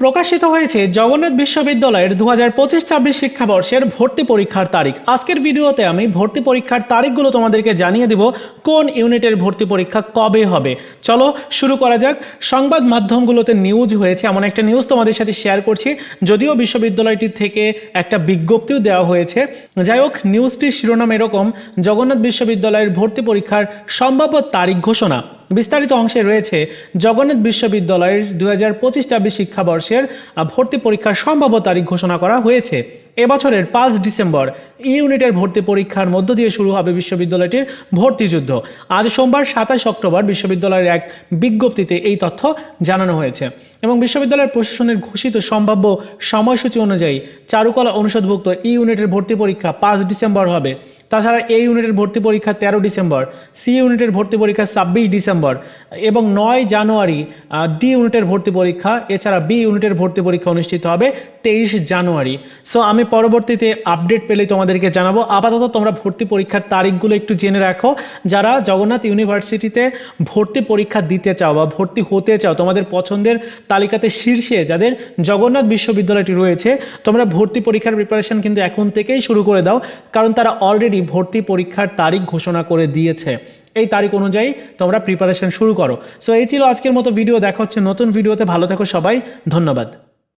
প্রকাশিত হয়েছে জগন্নাথ বিশ্ববিদ্যালয়ের দু হাজার পঁচিশ ছাব্বিশ শিক্ষাবর্ষের ভর্তি পরীক্ষার তারিখ। আজকের ভিডিওতে আমি ভর্তি পরীক্ষার তারিখগুলো তোমাদেরকে জানিয়ে দেব, কোন ইউনিটের ভর্তি পরীক্ষা কবে হবে। চলো শুরু করা যাক। সংবাদ মাধ্যমগুলোতে নিউজ হয়েছে, এমন একটা নিউজ তোমাদের সাথে শেয়ার করছি। যদিও বিশ্ববিদ্যালয়টি থেকে একটা বিজ্ঞপ্তিও দেওয়া হয়েছে। যাই হোক নিউজটির শিরোনাম এরকম, জগন্নাথ বিশ্ববিদ্যালয়ের ভর্তি পরীক্ষার সম্ভাব্য তারিখ ঘোষণা। বিস্তারিত অংশে রয়েছে জগন্নাথ বিশ্ববিদ্যালয়ের দু হাজার পঁচিশ ছাব্বিশ শিক্ষাবর্ষের ভর্তি পরীক্ষার সম্ভাব্য তারিখ ঘোষণা করা হয়েছে। এবছরের পাঁচ ডিসেম্বর ইউনিটের ভর্তি পরীক্ষার মধ্য দিয়ে শুরু হবে বিশ্ববিদ্যালয়টির ভর্তি যুদ্ধ। আজ সোমবার সাতাশ অক্টোবর বিশ্ববিদ্যালয়ের এক বিজ্ঞপ্তিতে এই তথ্য জানানো হয়েছে। এবং বিশ্ববিদ্যালয়ের প্রশাসনের ঘোষিত সম্ভাব্য সময়সূচি অনুযায়ী চারুকলা অনুষদভুক্ত ইউনিটের ভর্তি পরীক্ষা পাঁচ ডিসেম্বর হবে। তাছাড়া এ ইউনিটের ভর্তি পরীক্ষা তেরো ডিসেম্বর সি ইউনিটের ভর্তি পরীক্ষা ছাব্বিশ ডিসেম্বর এবং নয় জানুয়ারি ডি ইউনিটের ভর্তি পরীক্ষা, এছাড়া বি ইউনিটের ভর্তি পরীক্ষা অনুষ্ঠিত হবে তেইশ জানুয়ারি। সো আমি পরবর্তীতে আপডেট পেলেই তোমাদেরকে জানাব। আপাতত তোমরা ভর্তি পরীক্ষার তারিখগুলো একটু জেনে রাখো। যারা জগন্নাথ ইউনিভার্সিটিতে ভর্তি পরীক্ষা দিতে চাও বা ভর্তি হতে চাও, তোমাদের পছন্দের তালিকাতে শীর্ষে যাদের জগন্নাথ বিশ্ববিদ্যালয়টি রয়েছে, তোমরা ভর্তি পরীক্ষার প্রিপারেশন কিন্তু এখন থেকেই শুরু করে দাও। কারণ তারা অলরেডি ভর্তি পরীক্ষার তারিখ ঘোষণা করে দিয়েছে। এই তারিখ অনুযায়ী তোমরা প্রিপারেশন শুরু করো। সো এই ছিল আজকের মতো ভিডিও দেখা হচ্ছে নতুন ভিডিওতে ভালো থাকো সবাই। ধন্যবাদ।